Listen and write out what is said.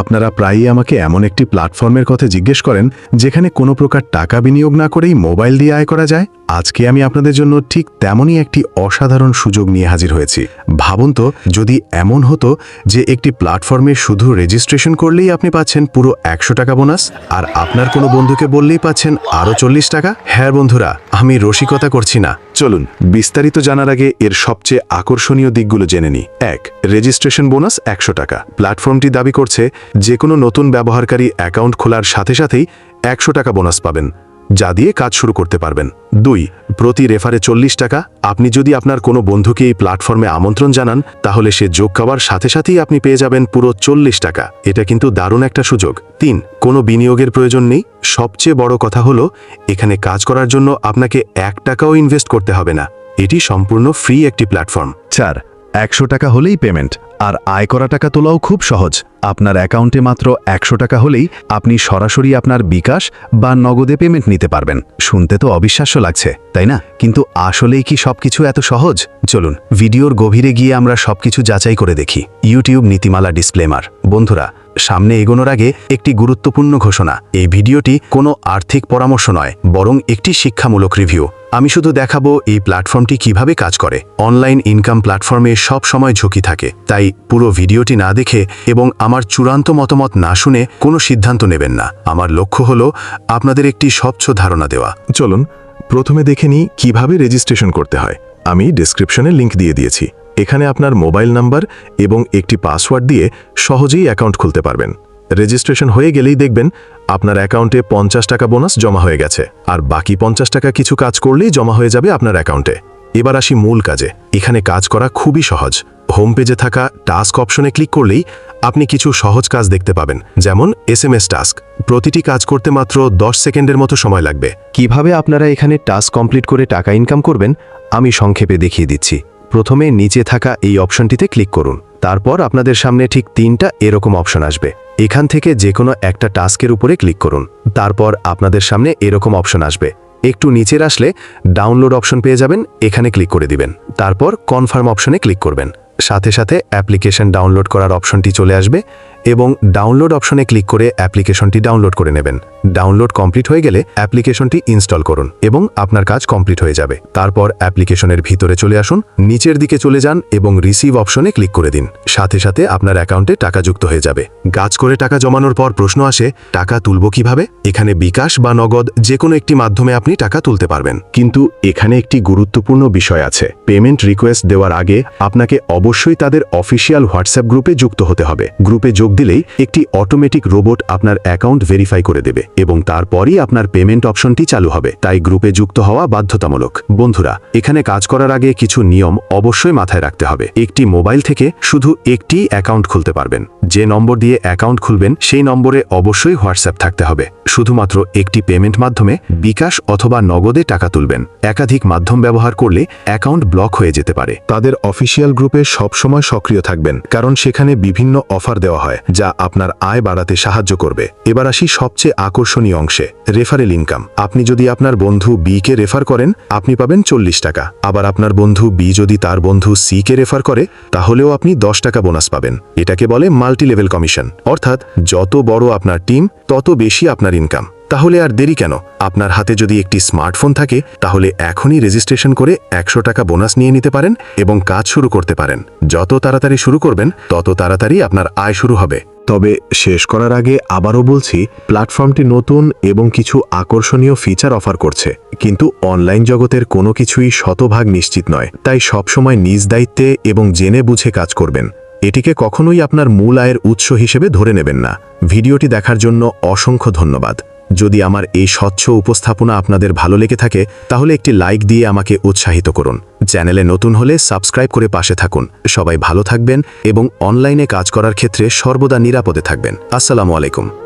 আপনারা প্রায়ই আমাকে এমন একটি প্ল্যাটফর্মের কথা জিজ্ঞেস করেন, যেখানে কোনো প্রকার টাকা বিনিয়োগ না করেই মোবাইল দিয়ে আয় করা যায়? আজকে আমি আপনাদের জন্য ঠিক তেমনই একটি অসাধারণ সুযোগ নিয়ে হাজির হয়েছি। ভাবুন তো, যদি এমন হতো যে একটি প্ল্যাটফর্মে শুধু রেজিস্ট্রেশন করলেই আপনি পাচ্ছেন পুরো একশো টাকা বোনাস, আর আপনার কোনো বন্ধুকে বললেই পাচ্ছেন আরও চল্লিশ টাকা? হ্যাঁ বন্ধুরা, আমি রসিকতা করছি না। চলুন, বিস্তারিত জানার আগে এর সবচেয়ে আকর্ষণীয় দিকগুলো জেনে নিই। এক, রেজিস্ট্রেশন বোনাস একশো টাকা। প্ল্যাটফর্মটি দাবি করছে যে কোনো নতুন ব্যবহারকারী অ্যাকাউন্ট খোলার সাথে সাথেই একশো টাকা বোনাস পাবেন, যা দিয়ে কাজ শুরু করতে পারবেন। দুই, প্রতি রেফারে চল্লিশ টাকা। আপনি যদি আপনার কোনো বন্ধুকে এই প্ল্যাটফর্মে আমন্ত্রণ জানান, তাহলে সে যোগ খাওয়ার সাথে সাথেই আপনি পেয়ে যাবেন পুরো চল্লিশ টাকা। এটা কিন্তু দারুণ একটা সুযোগ। তিন, কোনো বিনিয়োগের প্রয়োজন নেই। সবচেয়ে বড় কথা হলো, এখানে কাজ করার জন্য আপনাকে এক টাকাও ইনভেস্ট করতে হবে না। এটি সম্পূর্ণ ফ্রি একটি প্ল্যাটফর্ম। চার, একশো টাকা হলেই পেমেন্ট, আর আয় করা টাকা তোলাও খুব সহজ। আপনার অ্যাকাউন্টে মাত্র একশো টাকা হলেই আপনি সরাসরি আপনার বিকাশ বা নগদে পেমেন্ট নিতে পারবেন। শুনতে তো অবিশ্বাস্য লাগছে, তাই না? কিন্তু আসলেই কি সবকিছু এত সহজ? চলুন, ভিডিওর গভীরে গিয়ে আমরা সবকিছু যাচাই করে দেখি। ইউটিউব নীতিমালা ডিসক্লেমার। বন্ধুরা, সামনে এগোনোর আগে একটি গুরুত্বপূর্ণ ঘোষণা। এই ভিডিওটি কোনো আর্থিক পরামর্শ নয়, বরং একটি শিক্ষামূলক রিভিউ। আমি শুধু দেখাবো এই প্ল্যাটফর্মটি কীভাবে কাজ করে। অনলাইন ইনকাম প্ল্যাটফর্মে সব সময় ঝুঁকি থাকে, তাই পুরো ভিডিওটি না দেখে এবং আমার চূড়ান্ত মতামত না শুনে কোনো সিদ্ধান্ত নেবেন না। আমার লক্ষ্য হলো আপনাদের একটি স্বচ্ছ ধারণা দেওয়া। চলুন, প্রথমে দেখে নিই কীভাবে রেজিস্ট্রেশন করতে হয়। আমি ডিসক্রিপশনে লিংক দিয়ে দিয়েছি। এখানে আপনার মোবাইল নাম্বার এবং একটি পাসওয়ার্ড দিয়ে সহজেই অ্যাকাউন্ট খুলতে পারবেন। রেজিস্ট্রেশন হয়ে গেলেই দেখবেন আপনার অ্যাকাউন্টে পঞ্চাশ টাকা বোনাস জমা হয়ে গেছে আর বাকি পঞ্চাশ টাকা কিছু কাজ করলেই জমা হয়ে যাবে আপনার অ্যাকাউন্টে। এবার আসি মূল কাজে। এখানে কাজ করা খুবই সহজ। হোম পেজে থাকা টাস্ক অপশনে ক্লিক করলেই আপনি কিছু সহজ কাজ দেখতে পাবেন, যেমন এস এম টাস্ক। প্রতিটি কাজ করতে মাত্র দশ সেকেন্ডের মতো সময় লাগবে। কীভাবে আপনারা এখানে টাস্ক কমপ্লিট করে টাকা ইনকাম করবেন, আমি সংক্ষেপে দেখিয়ে দিচ্ছি। প্রথমে নিচে থাকা এই অপশনটিতে ক্লিক করুন। তারপর আপনাদের সামনে ঠিক তিনটা এরকম অপশন আসবে। এখান থেকে যে কোনো একটা টাস্কের উপরে ক্লিক করুন। তারপর আপনাদের সামনে এরকম অপশন আসবে। একটু নিচের আসলে ডাউনলোড অপশন পেয়ে যাবেন, এখানে ক্লিক করে দিবেন। তারপর কনফার্ম অপশনে ক্লিক করবেন। সাথে সাথে অ্যাপ্লিকেশন ডাউনলোড করার অপশনটি চলে আসবে এবং ডাউনলোড অপশনে ক্লিক করে অ্যাপ্লিকেশনটি ডাউনলোড করে নেবেন। ডাউনলোড কমপ্লিট হয়ে গেলে অ্যাপ্লিকেশনটি ইনস্টল করুন এবং আপনার কাজ কমপ্লিট হয়ে যাবে। তারপর অ্যাপ্লিকেশনের ভিতরে চলে আসুন, নিচের দিকে চলে যান এবং রিসিভ অপশনে ক্লিক করে দিন। সাথে সাথে আপনার অ্যাকাউন্টে টাকা যুক্ত হয়ে যাবে। গাছ করে টাকা জমানোর পর প্রশ্ন আসে, টাকা তুলব কীভাবে? এখানে বিকাশ বা নগদ যে কোনো একটি মাধ্যমে আপনি টাকা তুলতে পারবেন। কিন্তু এখানে একটি গুরুত্বপূর্ণ বিষয় আছে। পেমেন্ট রিকোয়েস্ট দেওয়ার আগে আপনাকে অবশ্যই তাদের অফিসিয়াল হোয়াটসঅ্যাপ গ্রুপে যুক্ত হতে হবে। গ্রুপে যোগ দিলেই একটি অটোমেটিক রোবট আপনার অ্যাকাউন্ট ভেরিফাই করে দেবে এবং তারপরই আপনার পেমেন্ট অপশনটি চালু হবে। তাই গ্রুপে যুক্ত হওয়া বাধ্যতামূলক। বন্ধুরা, এখানে কাজ করার আগে কিছু নিয়ম অবশ্যই মাথায় রাখতে হবে। একটি মোবাইল থেকে শুধু একটি অ্যাকাউন্ট খুলতে পারবেন। যে নম্বর দিয়ে অ্যাকাউন্ট খুলবেন, সেই নম্বরে অবশ্যই হোয়াটসঅ্যাপ থাকতে হবে। শুধুমাত্র একটি পেমেন্ট মাধ্যমে বিকাশ অথবা নগদে টাকা তুলবেন। একাধিক মাধ্যম ব্যবহার করলে অ্যাকাউন্ট ব্লক হয়ে যেতে পারে। তাদের অফিসিয়াল গ্রুপে সবসময় সক্রিয় থাকবেন, কারণ সেখানে বিভিন্ন অফার দেওয়া হয়। যা আপনার আয় বাড়াতে সাহায্য করবে। এবার আসি সবচেয়ে আকর্ষণীয় অংশে, রেফারেল ইনকাম। আপনি যদি আপনার বন্ধু বি কে রেফার করেন, আপনি পাবেন চল্লিশ টাকা। আবার আপনার বন্ধু বি যদি তার বন্ধু সি কে রেফার করে, তাহলেও আপনি দশ টাকা বোনাস পাবেন। এটাকে বলে মাল্টি লেভেল কমিশন। অর্থাৎ, যত বড় আপনার টিম, তত বেশি আপনার ইনকাম। তাহলে আর দেরি কেন? আপনার হাতে যদি একটি স্মার্টফোন থাকে, তাহলে এখনই রেজিস্ট্রেশন করে একশো টাকা বোনাস নিয়ে নিতে পারেন এবং কাজ শুরু করতে পারেন। যত তাড়াতাড়ি শুরু করবেন, তত তাড়াতাড়ি আপনার আয় শুরু হবে। তবে শেষ করার আগে আবারও বলছি, প্ল্যাটফর্মটি নতুন এবং কিছু আকর্ষণীয় ফিচার অফার করছে। কিন্তু অনলাইন জগতের কোনো কিছুই শতভাগ নিশ্চিত নয়। তাই সবসময় নিজ দায়িত্বে এবং জেনে বুঝে কাজ করবেন। এটিকে কখনোই আপনার মূল আয়ের উৎস হিসেবে ধরে নেবেন না। ভিডিওটি দেখার জন্য অসংখ্য ধন্যবাদ। যদি আমার এই স্বচ্ছ উপস্থাপনা আপনাদের ভালো লেগে থাকে, তাহলে একটি লাইক দিয়ে আমাকে উৎসাহিত করুন। চ্যানেলে নতুন হলে সাবস্ক্রাইব করে পাশে থাকুন। সবাই ভালো থাকবেন এবং অনলাইনে কাজ করার ক্ষেত্রে সর্বদা নিরাপদে থাকবেন। আসসালামু আলাইকুম।